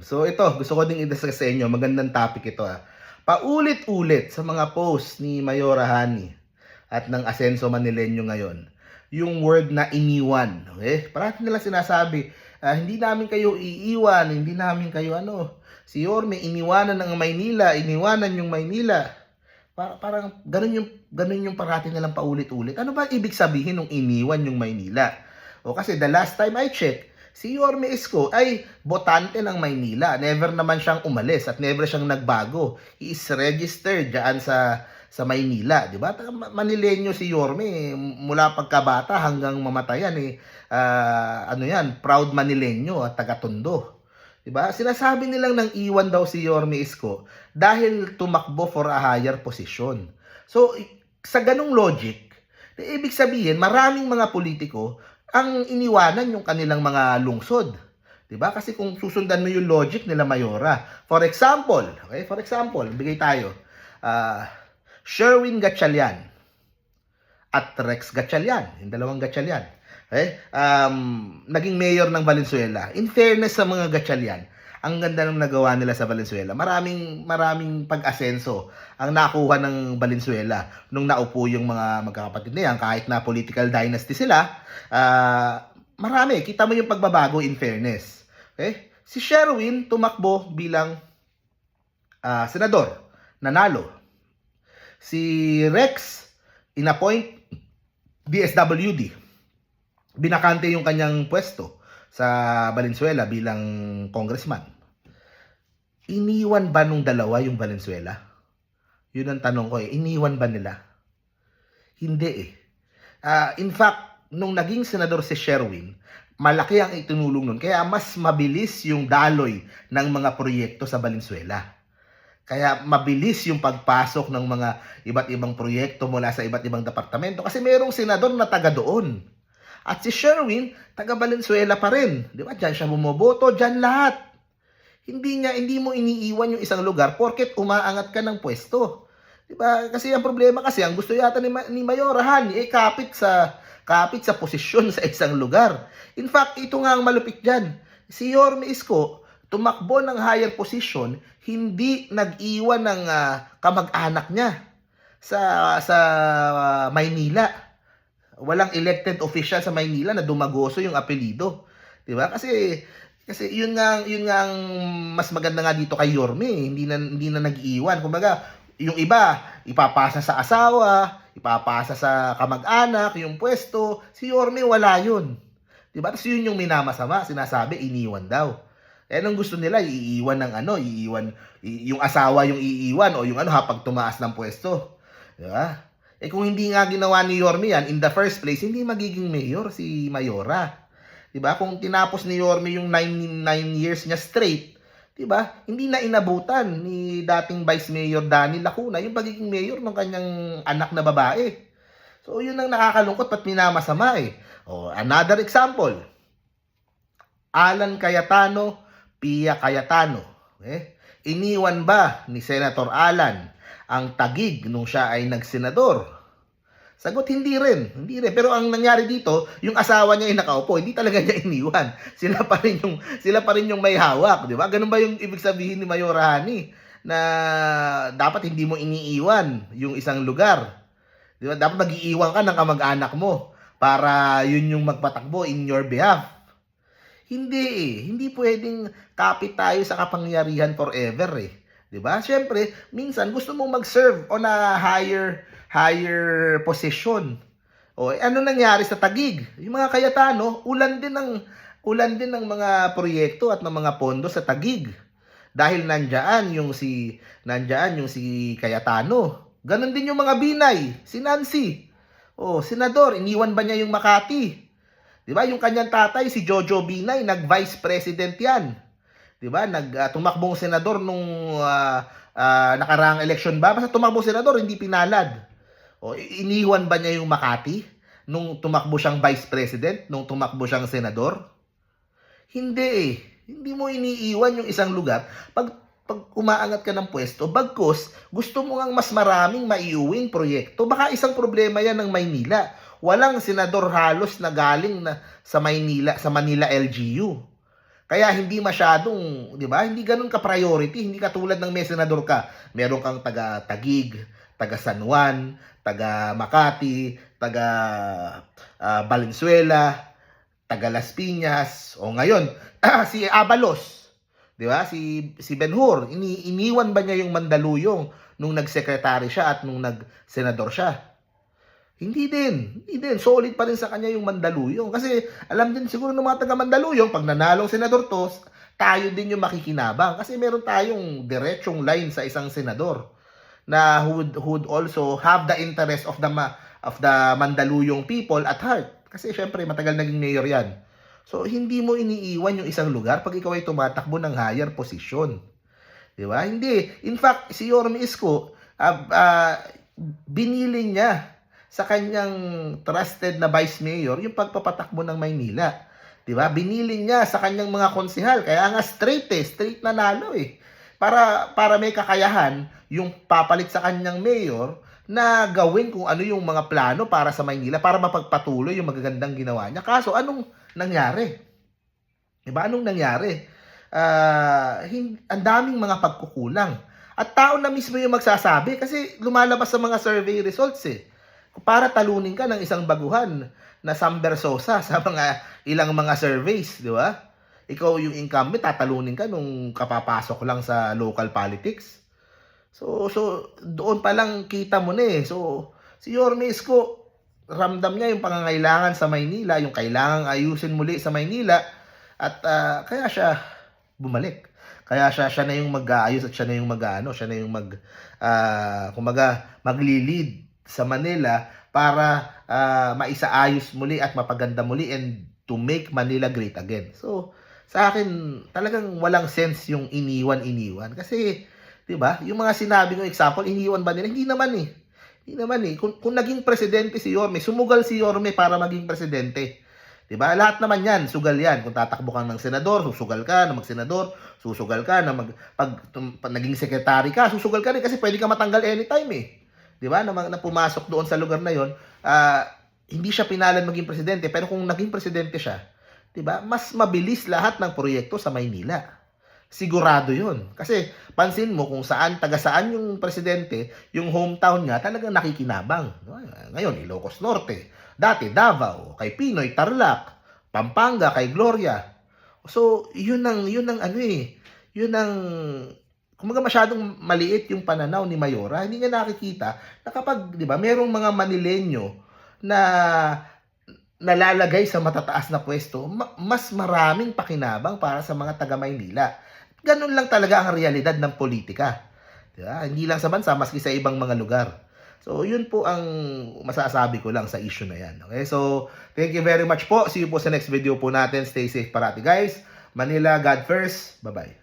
So ito, gusto ko ding i-discuss sa inyo. Magandang topic ito ah. Paulit-ulit sa mga posts ni Mayora Hani at ng Asenso Manileño ngayon, yung word na iniwan. Okay? Parati nila sinasabi, ah, hindi namin kayo iiwan, hindi namin kayo ano. Si Yorme, iniwanan ng Maynila, iniwanan yung Maynila. Pa- parang ganun yung, ganun yung parati nilang paulit-ulit. Ano ba ibig sabihin ng iniwan yung Maynila? O kasi the last time I checked, si Yorme Isko ay botante ng Maynila. Never naman siyang umalis at never siyang nagbago. He is registered dyan sa sa Maynila, 'di ba? Taga Ma- Manileño si Yorme eh. mula pagkabata hanggang mamatayan eh ah, ano 'yan, proud Manileño at taga Tondo. 'Di ba? Sinasabi nilang nang iwan daw si Yorme Isko dahil tumakbo for a higher position. So sa ganung logic, eh, ibig sabihin maraming mga politiko ang iniwanan yung kanilang mga lungsod. 'Di ba? Kasi kung susundan mo yung logic nila Mayora. For example, okay? For example, bigay tayo. Ah, Sherwin Gatchalian at Rex Gatchalian, yung dalawang Gatchalian. Okay? Um, naging mayor ng Valenzuela. In fairness sa mga Gatchalian, ang ganda ng nagawa nila sa Valenzuela. Maraming maraming pag-asenso ang nakuha ng Valenzuela nung naupo yung mga magkakapatid na yan. Kahit na political dynasty sila, ah, marami. Kita mo yung pagbabago in fairness. Okay? Si Sherwin tumakbo bilang ah, senador. Nanalo. Si Rex, inappoint DSWD. Binakante yung kanyang pwesto sa Valenzuela bilang congressman. Iniwan ba nung dalawa yung Valenzuela? Yun ang tanong ko eh. Iniwan ba nila? Hindi eh. Ah, in fact, nung naging senador si Sherwin, malaki ang itinulong nun. Kaya mas mabilis yung daloy ng mga proyekto sa Valenzuela. Kaya mabilis yung pagpasok ng mga iba't ibang proyekto mula sa iba't ibang departamento kasi merong senador na taga doon. At si Sherwin, taga Valenzuela pa rin. Di ba? Diyan siya bumoboto, diyan lahat. Hindi niya, hindi mo iniiwan yung isang lugar porket umaangat ka ng pwesto. Di ba? Kasi ang problema kasi, ang gusto yata ni, Ma- ni Mayor Hani, eh kapit sa, kapit sa posisyon sa isang lugar. In fact, ito nga ang malupit dyan. Si Yorme Isko, tumakbo ng higher position, hindi nag-iwan ng ah, kamag-anak niya sa sa ah, Maynila. Walang elected official sa Maynila na dumagoso yung apelido. 'Di ba? Kasi kasi yun nga yun nga mas maganda nga dito kay Yorme, eh. hindi na hindi na nag-iwan. Kumbaga, yung iba ipapasa sa asawa, ipapasa sa kamag-anak, yung pwesto. Si Yorme wala yun. 'Di ba? Tapos yun yung minamasama, sinasabi iniwan daw. Eh, anong gusto nila? Iiwan ng ano? Iiwan, yung asawa yung iiwan o yung ano hapag tumaas ng pwesto. Di ba? Eh kung hindi nga ginawa ni Yorme yan, in the first place, hindi magiging mayor si Mayora. Di ba? Kung tinapos ni Yorme yung 9, 9 years niya straight, di ba? Hindi na inabutan ni dating Vice Mayor Danny Lacuna yung pagiging mayor ng kanyang anak na babae. So, yun ang nakakalungkot pat minamasama eh. O, another example. Alan Cayetano, Pia Cayetano. Eh, iniwan ba ni Senator Alan ang tagig nung siya ay nagsenador? Sagot, hindi rin. Hindi rin. Pero ang nangyari dito, yung asawa niya ay nakaupo, hindi talaga niya iniwan. Sila pa rin yung, sila pa rin yung may hawak. Di ba? Ganun ba yung ibig sabihin ni Mayor Hani? Na dapat hindi mo iniiwan yung isang lugar. Di ba? Dapat mag-iiwan ka ng kamag-anak mo para yun yung magpatakbo in your behalf. Hindi eh. Hindi pwedeng kapit tayo sa kapangyarihan forever eh. 'Di ba? Syempre, minsan gusto mong mag-serve on a higher higher position. O eh, ano nangyari sa Tagig? Yung mga Kayatano, ulan din ng ulan din ng mga proyekto at ng mga pondo sa Tagig. Dahil nandiyan yung si nandiyan yung si Kayatano. Ganon din yung mga Binay, si Nancy. Oh, senador, iniwan ba niya yung Makati? 'Di ba? Yung kanyang tatay si Jojo Binay, nag-vice president 'yan. 'Di ba? Nag ah, tumakbong senador nung ah, ah, nakaraang election ba? Basta tumakbong senador, hindi pinalad. O iniwan ba niya yung Makati nung tumakbo siyang vice president, nung tumakbo siyang senador? Hindi eh. Hindi mo iniiwan yung isang lugar pag pag umaangat ka ng pwesto, bagkos gusto mo ngang mas maraming maiuwing proyekto. Baka isang problema yan ng Maynila. Walang senador halos na galing na sa Maynila, sa Manila LGU. Kaya hindi masyadong, 'di ba? Hindi ganoon ka priority, hindi katulad ng may senador ka. Meron kang taga Tagig, taga San Juan, taga Makati, taga ah, Valenzuela, taga Las Piñas, o ngayon si Abalos, 'di ba? Si si Benhur, ini iniwan ba niya yung Mandaluyong nung nagsekretary siya at nung nagsenador siya? Hindi din. Hindi din. Solid pa rin sa kanya yung Mandaluyong. Kasi alam din siguro ng mga taga Mandaluyong, pag nanalong senador to, tayo din yung makikinabang. Kasi meron tayong diretsong line sa isang senador na would, would also have the interest of the of the Mandaluyong people at heart. Kasi syempre matagal naging mayor yan. So hindi mo iniiwan yung isang lugar pag ikaw ay tumatakbo ng higher position. 'Di ba? Hindi. In fact, si Yorme Isko, ah, ah, binili niya sa kanyang trusted na vice mayor yung pagpapatakbo ng Maynila. 'Di ba? Binili niya sa kanyang mga konsehal. Kaya nga straight eh, straight na nalo eh. Para para may kakayahan yung papalit sa kanyang mayor na gawin kung ano yung mga plano para sa Maynila para mapagpatuloy yung magagandang ginawa niya. Kaso anong nangyari? 'Di? Anong nangyari? Hin- ang daming mga pagkukulang. At tao na mismo yung magsasabi kasi lumalabas sa mga survey results eh para talunin ka ng isang baguhan na Samber Sosa sa mga ilang mga surveys, di ba? Ikaw yung incumbent, tatalunin ka nung kapapasok lang sa local politics. So, so doon pa lang kita mo na eh. So, si Yorme Isko, ramdam niya yung pangangailangan sa Maynila, yung kailangang ayusin muli sa Maynila, at ah, kaya siya bumalik. Kaya siya siya na yung mag-aayos at siya na yung mag-ano, siya na yung mag ah, kumaga magli-lead sa Manila para ah, maisaayos muli at mapaganda muli and to make Manila great again. So, sa akin talagang walang sense yung iniwan-iniwan kasi 'di ba? Yung mga sinabi ng example, iniwan ba nila? Hindi naman eh. Hindi naman eh. Kung, kung naging presidente si Yorme, sumugal si Yorme para maging presidente. 'Di ba? Lahat naman 'yan, sugal 'yan. Kung tatakbo ka ng senador, susugal ka na magsenador, susugal ka na mag pag, tum- pag naging secretary ka, susugal ka rin kasi pwede ka matanggal anytime eh. 'Di ba? Na, na pumasok doon sa lugar na 'yon, ah, hindi siya pinalan maging presidente, pero kung naging presidente siya, 'di ba? Mas mabilis lahat ng proyekto sa Maynila. Sigurado 'yon. Kasi pansin mo kung saan taga saan yung presidente, yung hometown niya talagang nakikinabang. Ngayon, Ilocos Norte, dati Davao, kay Pinoy Tarlac, Pampanga kay Gloria. So, 'yun ang 'yun ang ano eh. 'Yun ang kumaga masyadong maliit yung pananaw ni Mayora. Hindi niya nakikita na kapag, 'di ba, merong mga Manilenyo na nalalagay sa matataas na pwesto, ma- mas maraming pakinabang para sa mga taga Maynila. Ganun lang talaga ang realidad ng politika. Diba? Hindi lang sa bansa, maski sa ibang mga lugar. So, yun po ang masasabi ko lang sa issue na yan. Okay? So, thank you very much po. See you po sa next video po natin. Stay safe parati guys. Manila, God first. Bye-bye.